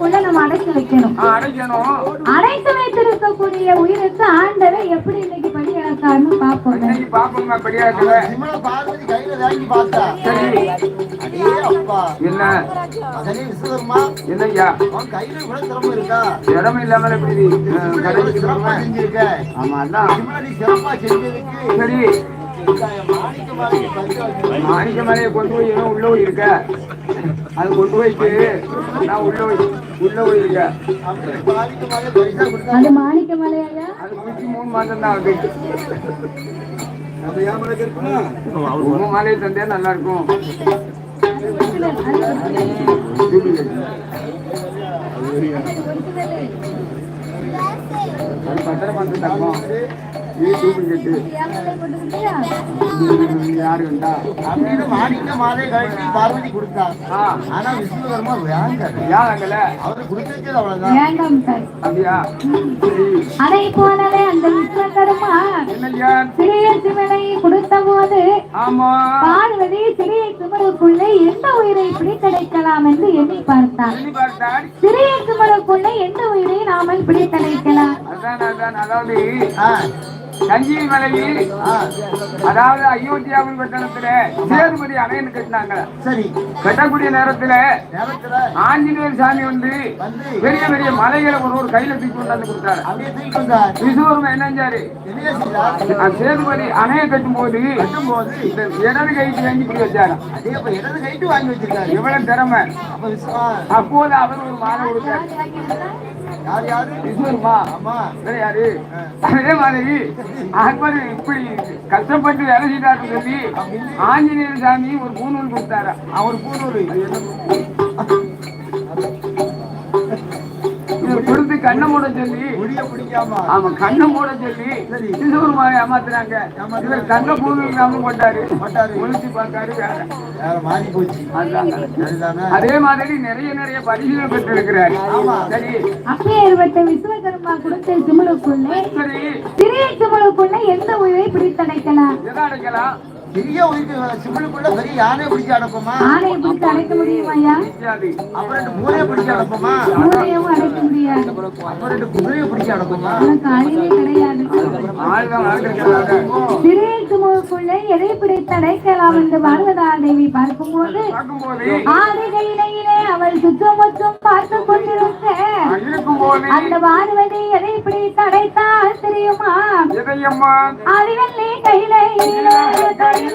சிம்மலுக்குள்ள நம்ம அடைச்சு வைக்கணும். அடைத்து வைத்திருக்கக்கூடிய உயிருக்கு ஆண்டரை எப்படி இன்னைக்கு படி இழக்காருன்னு பார்ப்போம் என்ன? அவன் கையில கூட திறமை இருக்கா? திறமை இல்லாமல் எப்படி? செஞ்சிருக்க. ஆமா அதான். சிறப்பா செஞ்சதுக்கு. சரி. இந்த மாணிக்க மலையை கொண்டு போய் ஏன் உள்ள இருக்க அது கொண்டு போயிட்டு நான் உள்ள உள்ள போய் இருக்க அப்படி மாணிக்க மாளிகை பரிசா கொடுத்தா அது மாணிக்க மலையா அது குச்சி மூணு மாதம் தான் ஆகுது. உங்க மலையை தந்தே நல்லா இருக்கும். பத்திரம் வந்து தப்போம் டூப்ளிகேட்டு யாரு அப்படின்னு மாணிக்க கழட்டி பார்வதி ஆனா விஸ்வகர்மா அவரு அவ்வளவுதான் வேண்டாம் சார் அப்படியா அதை போலவே அந்த விஸ்வகர்மா சிறிய சிவனை கொடுத்த போது பார்வதி சிறிய சிவனுக்குள்ளே எந்த உயிரை பிடித்தடைக்கலாம் என்று எண்ணி பார்த்தார் சிறிய சிவனுக்குள்ளே எந்த உயிரை நாமல் பிடித்தடைக்கலாம் அதான் அதான் அதாவது சஞ்சீவி மலையில் அதாவது அயோத்தியாவின் பட்டணத்துல சேதுபதி அணைன்னு கட்டினாங்க. சரி. கட்டக்கூடிய நேரத்துல ஆஞ்சநேயர் சாமி வந்து பெரிய பெரிய மலைகளை ஒரு ஒரு கையில தூக்கி கொண்டாந்து கொடுத்தாரு. விசுவரம் என்ன செஞ்சாரு என்ன செய்தார்? அந்த சேதுபதி அணையை கட்டும் போது இடது கைக்கு வாங்கி இப்படி வச்சாரு இடது கைட்டு வாங்கி வச்சிருக்காரு. எவ்வளவு திறமை. அப்போது அவர் ஒரு மாலை கொடுத்தார் யார் ஆமா. வேற யாரு? அதே மாதிரி அக்பர் இப்படி கஷ்டப்பட்டு வேலை செய்தாருன்னு சொல்லி ஆஞ்சநேயர் சாமி ஒரு பூநூல் கொடுத்தாரா? அவர் இதை கொடுத்து கண்ணை மூட சொல்லி. ஆமா கண்ணை மூட சொல்லி சிசுவர் மாதிரி ஏமாத்துறாங்க. இவர் தங்க பூநூல். ஒழிச்சு பார்த்தாரு வேற. வேற மாறி போச்சு அதுதான்? சரிதானே அதே மாதிரி நிறைய நிறைய பரிசுகள் பெற்றிருக்கிறார். சரி. அப்பேற்பட்ட விஸ்வகர்மா கொடுத்த சிமுலுக்குள்ளே சரி. சிறிய சிமுலுக்குள்ளே எந்த உயிரை பிடித்தடைக்கலாம்? பெரிய உயிருக்கு சிம்பிளுக்குள்ள பெரிய யானை பிடிச்சு அடப்போமா ஆணையை பிடித்து அடைக்க முடியுமாயா அப்புறம் ரெண்டு மூளையை பிடிச்சு அடப்போமா மூளையும் அடைக்க முடியாது. அப்புறம் ரெண்டு குதிரையை பிடிச்சு அடப்போமா உனக்கு அறிவே கிடையாது. சிமுலுக்குள்ளே எதை பிடித்து அடைக்கலாம் என்று பார்வதா தேவி பார்க்கும்போது ஆதிகையிலே அவள் சுற்றமுற்றும் பார்த்து இருக்கும்போது அந்த பார்வதி எதை பிடித்து அடைத்தால் தெரியுமா? அறிவல்லி கையிலே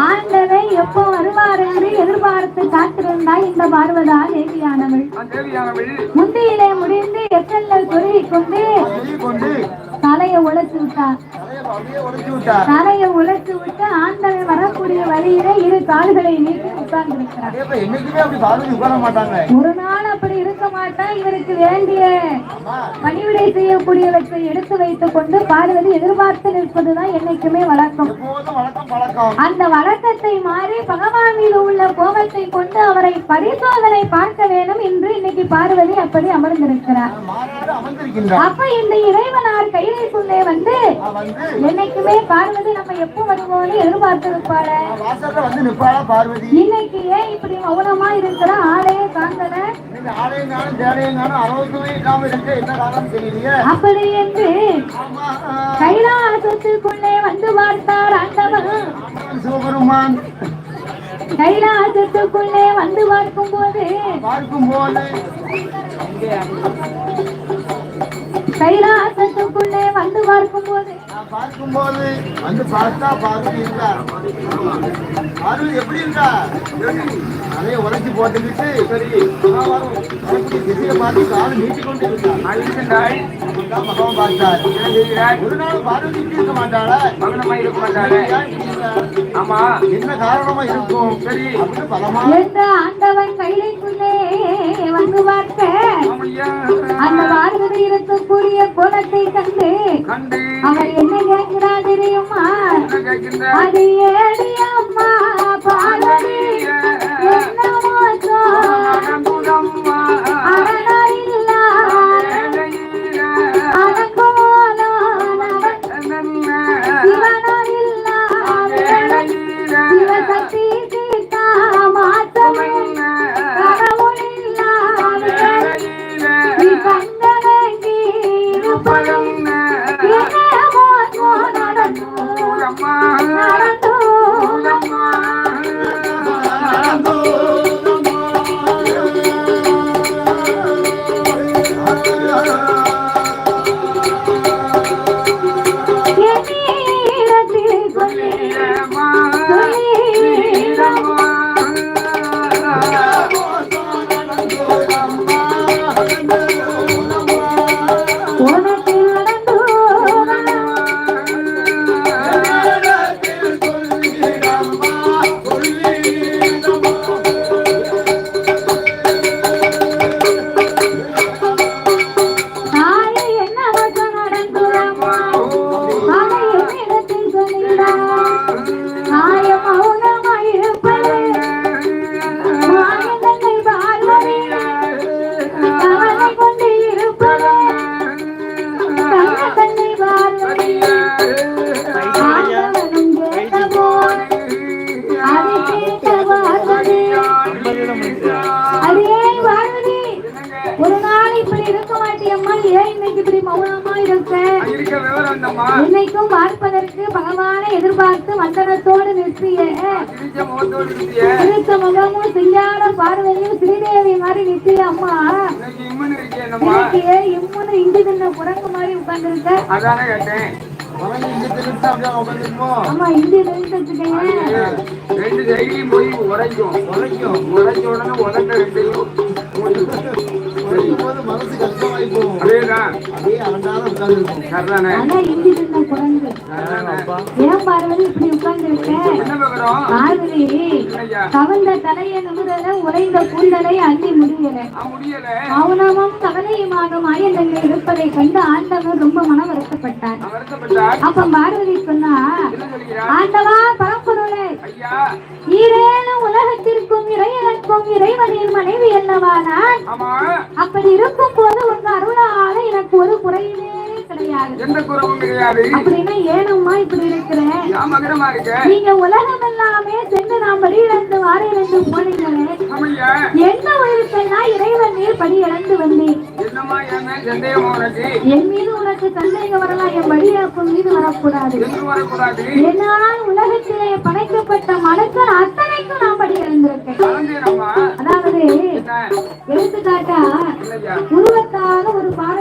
ஆண்டவை எப்போ வருவார் என்று எதிர்பார்த்து காத்திருந்தாய் இந்த பார்வதா தேவியானவள் முந்தியிலே முடிந்து எச்சல்ல சொருகி கொண்டு தலையை உழைச்சு விட்டார். தலையை உழைச்சு விட்டு ஆண்டவை வர செல்லக்கூடிய வழியிலே கால்களை நீட்டி உட்கார்ந்து இருக்கிறார் ஒரு நாள் அப்படி இருக்க மாட்டா இவருக்கு வேண்டிய பணிவிடை செய்யக்கூடியவற்றை எடுத்து வைத்துக் கொண்டு பார்வதி எதிர்பார்த்து நிற்பதுதான் என்னைக்குமே வழக்கம். அந்த வழக்கத்தை மாறி பகவான் மீது உள்ள கோபத்தை கொண்டு அவரை பரிசோதனை பார்க்க வேண்டும் என்று இன்னைக்கு பார்வதி அப்படி அமர்ந்திருக்கிறார். அப்ப இந்த இறைவனார் வந்து அவன் வந்து என்னைக்குமே பார்வதி நம்ம எப்போ வருவோம்னு எதிர்பார்த்திருப்பாள? பார்வதி? இன்னைக்கு ஏன் இப்படி மௌனமா இருக்கிற ஆளே காங்கல நீங்க ஆலயம் காணும் தேடையும் காணும் அளவுக்குமே இல்லாம இருக்க என்ன காரணம் தெரியலையே. அப்படி என்று கைலாசத்துக்குள்ளே வந்து பார்த்தார் ஆண்டவன் சிவபெருமான். கைலாசத்துக்குள்ளே வந்து பார்க்கும் போது பார்க்கும் போது கைலாசத்துக்குள்ளே வந்து பார்க்கும் போது நான் பார்க்கும் போது வந்து பார்த்தா பார்வதி இருக்கா பார்வதி எப்படி இருக்கா? நிறைய உரைச்சி போட்டுக்கிட்டு திசையை பார்த்து காலை நீட்டி கொண்டு இருக்கா அழிக்கின்றாய் அதுதான் பகவான் பார்த்தார். ஒரு நாள் பார்வதி இருக்க மாட்டாளா? மகனமா இருக்க மாட்டாளே? ஆமா. என்ன காரணமா இருக்கும்? சரி. அப்படின்னு பலமா ஆண்டவன் கைலைக்குள்ளே வந்து பார்க்க ஆமையா அந்த பார்வதி இருக்கக்கூடிய கோலத்தை கண்டு கண்டு அவர் என்ன தெரியுமா? அது இன்னைக்கும் பார்ப்பதற்கு பகவானை எதிர்பார்த்து வந்தனத்தோடு நிறுத்திய. திருத்த முகமும் செய்யாத பார்வையும் ஸ்ரீதேவி மாதிரி நித்திய அம்மா. இன்னைக்கு இம்முன்னு இங்கு தின்ன குரங்கு மாதிரி உட்கார்ந்துருக்க. ரெண்டு சைட்லயும் போய் உரைக்கும். உரைக்கும். உரைச்ச உடனே உதட்ட ரெண்டையும் ஏன் பார்வதி இப்படி கவர்ந்த தலையை உறைந்த கூந்தலை அள்ளி முடியல. ஆ, முடியல. மௌனமும் கவலையுமாக மாயந்தங்கள் இருப்பதை கண்டு ஆண்டவர் ரொம்ப மன வருத்தப்பட்டார் அப்ப பார்வதி சொன்னா ஆண்டவா பரம்பொருளே ஐயா. ஈரேனும் உலகத்திற்கும் இறைவனுக்கும் இறைவனின் மனைவி அல்லவா நான்? ஆமா. அப்படி இருக்கும் போது உங்க அருளால எனக்கு ஒரு குறையுமே கிடையாது. எந்த குறவும் கிடையாது. அப்படின்னா ஏனம்மா இப்படி இருக்கிறேன் நீங்க உலகம் எல்லாமே சென்று நான் படியிழந்து வாரிழந்து போனீங்களே. ஆமையா என்ன உயிர்ப்பைனா இறைவன் நீர் படி இழந்து வந்தேன். என் மீது உனக்கு சந்தேகம் வரலாம் என் வழியாக்கும் மீது வரக்கூடாது. என்னால் உலகத்திலே படைக்கப்பட்ட மனுஷன் அத்தனைக்கும் நான் படி இழந்திருக்கேன். அதாவது எடுத்துக்காட்டா இல்லையா